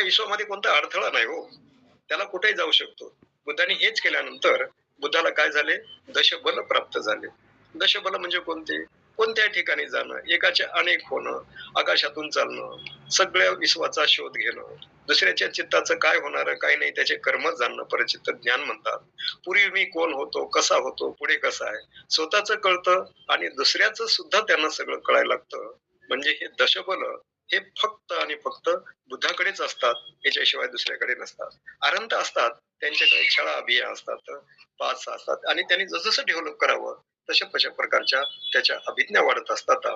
त्या विश्वामध्ये कोणता अडथळा नाही हो. त्याला कुठेही जाऊ शकतो. बुद्धाने हेच केल्यानंतर बुद्धाला काय झाले? दशबल प्राप्त झाले. दशबल म्हणजे कोणते? कोणत्या ठिकाणी जाणं? एकाचे अनेक होणं आकाशातून चालणं सगळ्या विश्वाचा शोध घेणं. दुसऱ्याच्या चित्ताचं काय होणार काय नाही त्याचे कर्म जाणणं परचित्त ज्ञान म्हणतात. पूर्वी मी कोण होतो कसा होतो पुढे कसा आहे? स्वतःच कळतं आणि दुसऱ्याचं सुद्धा त्यांना सगळं कळायला लागतं. म्हणजे हे दशबल हे फक्त आणि फक्त बुद्धाकडेच असतात याच्याशिवाय दुसऱ्याकडे नसतात. अरंत असतात त्यांच्याकडे छळा अभिया असतात पाच असतात. आणि त्यांनी जसजसं डेव्हलप करावं तशा तशा प्रकारच्या त्याच्या अभिज्ञा वाढत असतात.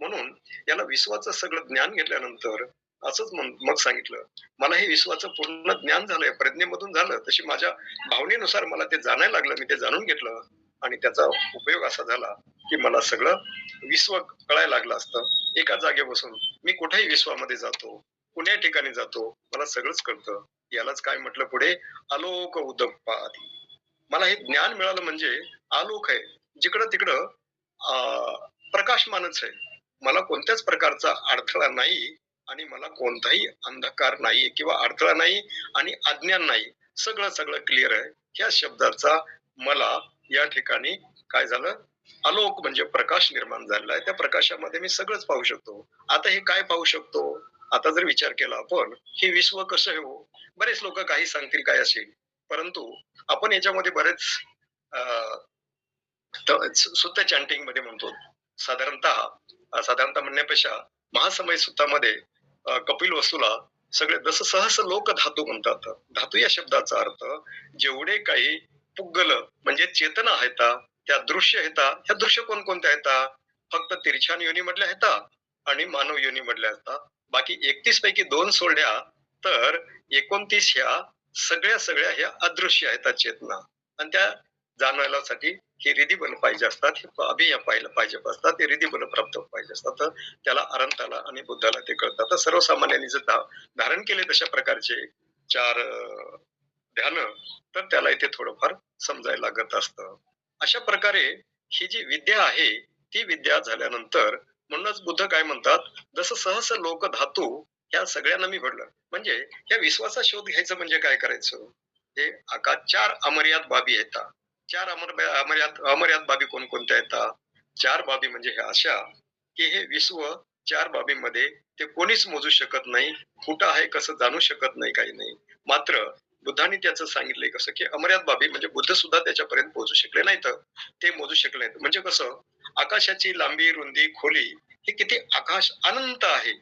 म्हणून याला विश्वाचं सगळं ज्ञान घेतल्यानंतर असंच मग सांगितलं मला हे विश्वाचं पूर्ण ज्ञान झालंय प्रज्ञेमधून झालं तशी माझ्या भावनेनुसार मला ते जाणायला लागलं मी ते जाणून घेतलं. आणि त्याचा उपयोग असा झाला की मला सगळं विश्व कळायला लागलं असतं. एका जागे बसून मी कुठेही विश्वामध्ये जातो कुण्या ठिकाणी जातो मला सगळंच कळतं. यालाच काय म्हटलं पुढे? आलोक उदपादी. मला हे ज्ञान मिळालं म्हणजे आलोक आहे. जिकडं तिकडं प्रकाशमानच आहे. मला कोणत्याच प्रकारचा अडथळा नाही आणि मला कोणताही अंधकार नाही किंवा अडथळा नाही आणि अज्ञान नाही. सगळं सगळं क्लिअर आहे. ह्या शब्दाचा मला या ठिकाणी काय झालं? आलोक म्हणजे प्रकाश निर्माण झालेला आहे. त्या प्रकाशामध्ये मी सगळंच पाहू शकतो. आता हे काय पाहू शकतो? आता जर विचार केला आपण हे विश्व कसं आहे हो? बरेच लोक काही सांगतील काय असेल. परंतु आपण याच्यामध्ये बरेच सुद्धा चॅन्टिंगमध्ये म्हणतो. साधारणतः साधारणतः म्हणण्यापेक्षा महासमय सुत्तामध्ये कपिल वस्तूला सगळे जसं सहस लोक धातू म्हणतात. धातू या शब्दाचा अर्थ जेवढे काही पुग्गल. म्हणजे चेतना आहेत त्या दृश्य आहेत ह्या दृश्य कोणकोणत्या आहेत फक्त तिरछान योनी मधल्या आहेत आणि मानव योनी मधल्या असतात बाकी एकतीस पैकी दोन सोडल्या तर एकोणतीस ह्या सगळ्या सगळ्या ह्या अदृश्य आहेत चेतना. आणि त्या जाणवायलासाठी हे रिधी बल पाहिजे असतात हे अभिया पाहिलं पाहिजे असतात ते रिधी बल प्राप्त पाहिजे असतात. त्याला अरंताला आणि बुद्धाला ते कळतात. सर्वसामान्यांनी जर धारण केले तशा प्रकारचे चार ध्यान तर त्याला इथे थोडंफार समजायला लागत असतं. अशा प्रकारे ही जी विद्या आहे ती विद्या झाल्यानंतर म्हणूनच बुद्ध काय म्हणतात जसं सहस लोक धातू या सगळ्यांना मी घडलं म्हणजे या विश्वासा शोध घ्यायचं म्हणजे काय करायचं? हे आका चार अमर्याद बाबी येतात चार अमर अमर्याद अमर्याद बाबी कोणकोणत्या येतात चार बाबी म्हणजे हे अशा की हे विश्व चार बाबींमध्ये ते कोणीच मोजू शकत नाही कुठं आहे कसं जाणू शकत नाही काही नाही. मात्र बुद्धाने त्याचं सांगितलंय कसं की अमर्याद बाबी म्हणजे बुद्ध सुद्धा त्याच्यापर्यंत पोहोचू शकले नाहीत. ते मोजू शकले नाहीत. म्हणजे कसं आकाशाची लांबी रुंदी खोली हे किती आकाश अनंत आहे.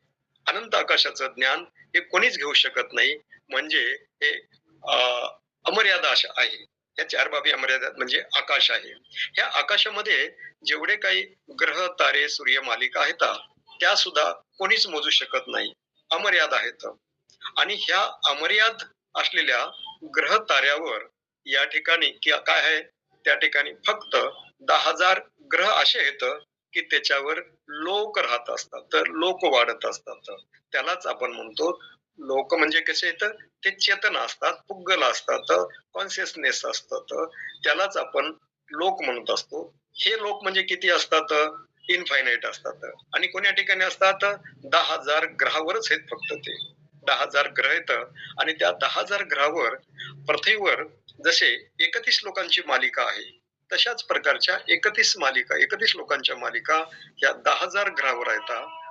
अनंत आकाशाचं ज्ञान हे कोणीच घेऊ शकत नाही. म्हणजे हे अमर्यादा आहे. या चार बाबी अमर्यादात म्हणजे आकाश आहे. ह्या आकाशामध्ये जेवढे काही ग्रह तारे सूर्य मालिका आहेत त्या सुद्धा कोणीच मोजू शकत नाही. अमर्याद आहेत. आणि ह्या अमर्याद असलेल्या ग्रह ताऱ्यावर या ठिकाणी काय आहे? त्या ठिकाणी फक्त दहा हजार ग्रह असे आहेत की त्याच्यावर लोक राहत असतात. तर लोक वाढत असतात. त्यालाच आपण म्हणतो लोक म्हणजे कसे येत ते चेतन असतात पुग्गल असतात कॉन्शियसनेस असतात. त्यालाच आपण लोक म्हणत असतो. हे लोक म्हणजे किती असतात? इनफायनाईट असतात. आणि कोण्या ठिकाणी असतात? दहा हजार ग्रहावरच आहेत फक्त ते. दहा हजार ग्रह आहेत आणि त्या दहा हजार ग्रहावर पृथ्वीवर जसे एकतीस लोकांची मालिका आहे तशाच प्रकारच्या एकतीस मालिका एकतीस लोकांच्या मालिका या दहा हजार ग्रहावर आहेत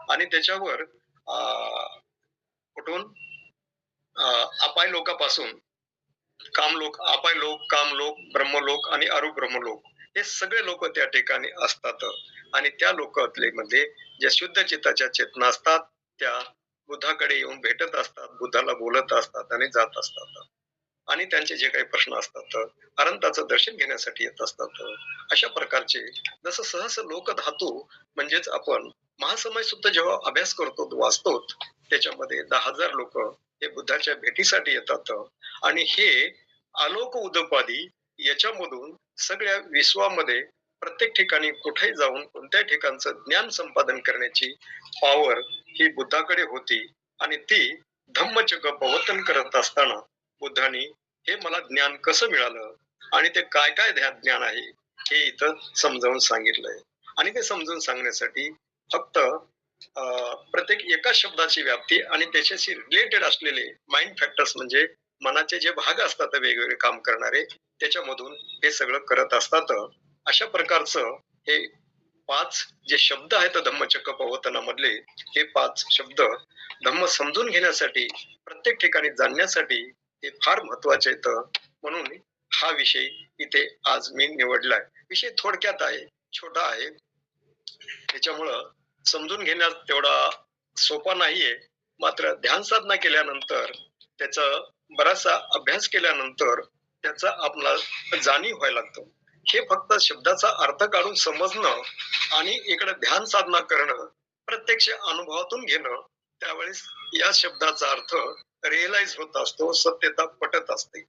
आणि त्याच्यावर कुठून? अपाय लोकापासून कामलोक अपाय लोक कामलोक ब्रह्मलोक आणि अरु ब्रह्मलोक हे सगळे लोक त्या ठिकाणी असतात. आणि त्या लोकातले मध्ये जे शुद्ध चित्ताच्या चेतना असतात त्या बुद्धाकडे येऊन भेटत असतात बुद्धाला बोलत असतात आणि जात असतात. आणि त्यांचे जे काही प्रश्न असतात अनंताचं दर्शन घेण्यासाठी येत असतात. अशा प्रकारचे जसं सहस लोक धातू म्हणजेच आपण महासमय सुद्धा जेव्हा अभ्यास करतो वाचतो त्याच्यामध्ये दहा हजार लोक हे बुद्धाच्या भेटीसाठी येतात. आणि हे आलोक उदपादी याच्यामधून सगळ्या विश्वामध्ये प्रत्येक ठिकाणी कुठेही जाऊन कोणत्याही ठिकाणचं ज्ञान संपादन करण्याची पॉवर ही बुद्धाकडे होती आणि ती धम्मचक पवतन करत असताना बुद्धांनी हे मला ज्ञान कसं मिळालं? आणि ते काय काय ज्ञान आहे? हे इथं समजावून सांगितलंय. आणि ते समजून सांगण्यासाठी फक्त अं, प्रत्येक एका शब्दाची व्याप्ती आणि त्याच्याशी रिलेटेड असलेले माइंड फॅक्टर्स म्हणजे मनाचे जे भाग असतात वेगवेगळे काम करणारे त्याच्यामधून हे सगळं करत असतात. अशा प्रकारचं हे पाच जे शब्द आहेत धम्मचक्क प्रवर्तनामधले हे पाच शब्द धम्म समजून घेण्यासाठी प्रत्येक ठिकाणी जाणण्यासाठी हे फार महत्त्वाचे आहेत. म्हणून हा विषय इथे आज मी निवडलाय. विषय थोडक्यात आहे छोटा आहे. त्याच्यामुळं समजून घेण्यास तेवढा सोपा नाहीये. मात्र ध्यान साधना केल्यानंतर त्याचा बराचसा अभ्यास केल्यानंतर त्याचा आपला जाणीव व्हायला लागतो. हे फक्त शब्दाचा अर्थ काढून समजणं आणि इकडे ध्यान साधना करणं प्रत्यक्ष अनुभवातून घेणं त्यावेळेस या शब्दाचा अर्थ रिअलाइज होत असतो सत्यता पटत असते.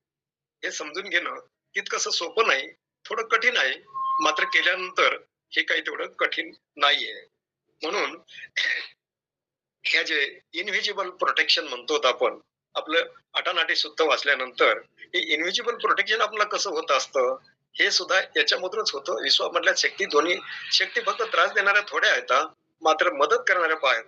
हे समजून घेणं तितकस सोपं नाही थोडं कठीण आहे. मात्र केल्यानंतर हे काही तेवढं कठीण नाहीये. म्हणून ह्या जे इनव्हिजिबल प्रोटेक्शन म्हणतो आपण आपलं अटानाटी सुद्धा वाचल्यानंतर हे इनव्हिजिबल प्रोटेक्शन आपलं कसं होत असतं? हे सुद्धा याच्यामधूनच होतं. विश्वामधल्या शक्ती दोन्ही शक्ती फक्त त्रास देणाऱ्या थोड्या आहेत मात्र मदत करणाऱ्या पाहत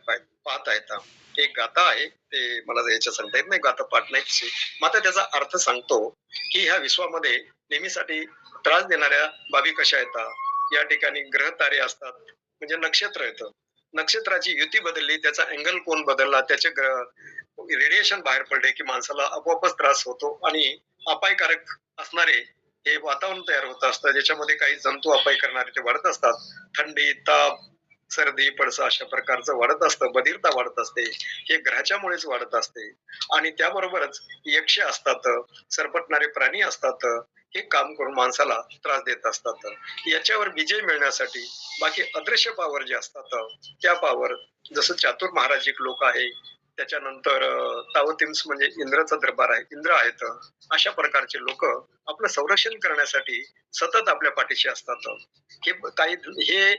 पाहत- आहेत एक गाथा आहे ते मला याच्या सांगता येत नाही गाथा पाठ नाही मात्र त्याचा अर्थ सांगतो की ह्या विश्वामध्ये नेहमीसाठी त्रास देणाऱ्या बाबी कशा येतात या ठिकाणी ग्रह तारे असतात म्हणजे नक्षत्र येतं नक्षत्राची युती बदलली त्याचा अँगल कोण बदलला त्याचे ग्रह रेडिएशन बाहेर पडले की माणसाला आपोआपच त्रास होतो आणि अपायकारक असणारे हे वातावरण तयार होत असतं ज्याच्यामध्ये काही जंतू अपाय करणारे ते वाढत असतात. थंडी ताप सर्दी पडसा अशा प्रकारचं वाढत असतं बधिरता वाढत असते हे ग्रहाच्यामुळेच वाढत असते. आणि त्याबरोबरच यक्ष असतात सरपटणारे प्राणी असतात हे काम करून माणसाला त्रास देत असतात. याच्यावर विजय मिळण्यासाठी बाकी अदृश्य पावर जे असतात त्या पावर जसं चातुर महाराज एक लोक आहे त्याच्यानंतर तावतिम्स म्हणजे इंद्राचा दरबार आहे इंद्र आहेत. अशा प्रकारचे लोक आपलं संरक्षण करण्यासाठी सतत आपल्या पाठीशी असतात. हे काही हे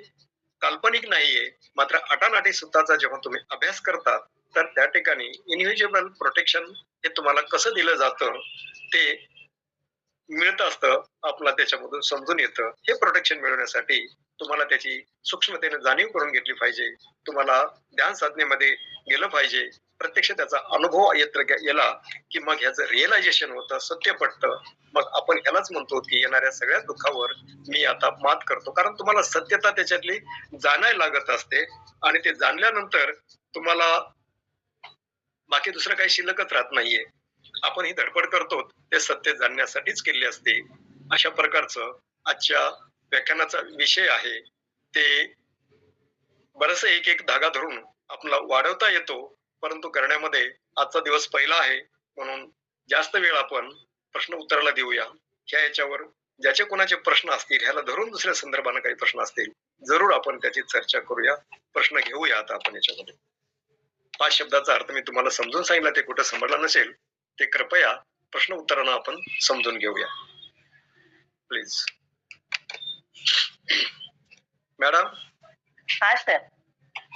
काल्पनिक नाहीये. मात्र अटानाटी सुद्धाचा जेव्हा तुम्ही अभ्यास करता तर त्या ठिकाणी इनव्हिजिबल प्रोटेक्शन हे तुम्हाला कसं दिलं जातं ते मिळत असतं आपला त्याच्यामधून समजून येतं. हे प्रोटेक्शन मिळवण्यासाठी तुम्हाला त्याची सूक्ष्मतेने जाणीव करून घेतली पाहिजे. तुम्हाला ध्यान साधनेमध्ये गेलं पाहिजे. प्रत्यक्ष त्याचा अनुभव येत गेला की मग ह्याचं रिअलायझेशन होतं सत्य पटतं. मग आपण ह्यालाच म्हणतो की येणाऱ्या सगळ्या दुःखावर मी आता मात करतो. कारण तुम्हाला सत्यता त्याच्यातली जाणायला लागत असते आणि ते जाणल्यानंतर तुम्हाला बाकी दुसरं काही शिल्लकच राहत नाहीये. आपण ही धडपड करतो ते सत्य जाणण्यासाठीच केली असते. अशा प्रकारचं आजच्या व्याख्यानाचा विषय आहे. ते बरस एक एक धागा धरून आपला वाढवता येतो. परंतु करण्यामध्ये आजचा दिवस पहिला आहे म्हणून जास्त वेळ आपण प्रश्न उत्तराला देऊया. ह्या याच्यावर ज्याचे कोणाचे प्रश्न असतील ह्याला धरून दुसऱ्या संदर्भाने काही प्रश्न असतील जरूर आपण त्याची चर्चा करूया. प्रश्न घेऊया आता आपण याच्यामध्ये. पाच शब्दाचा अर्थ मी तुम्हाला समजून सांगितला ते कुठं समजला नसेल ते कृपया प्रश्न उत्तरानं आपण समजून घेऊया. प्लीज मॅडम हा सर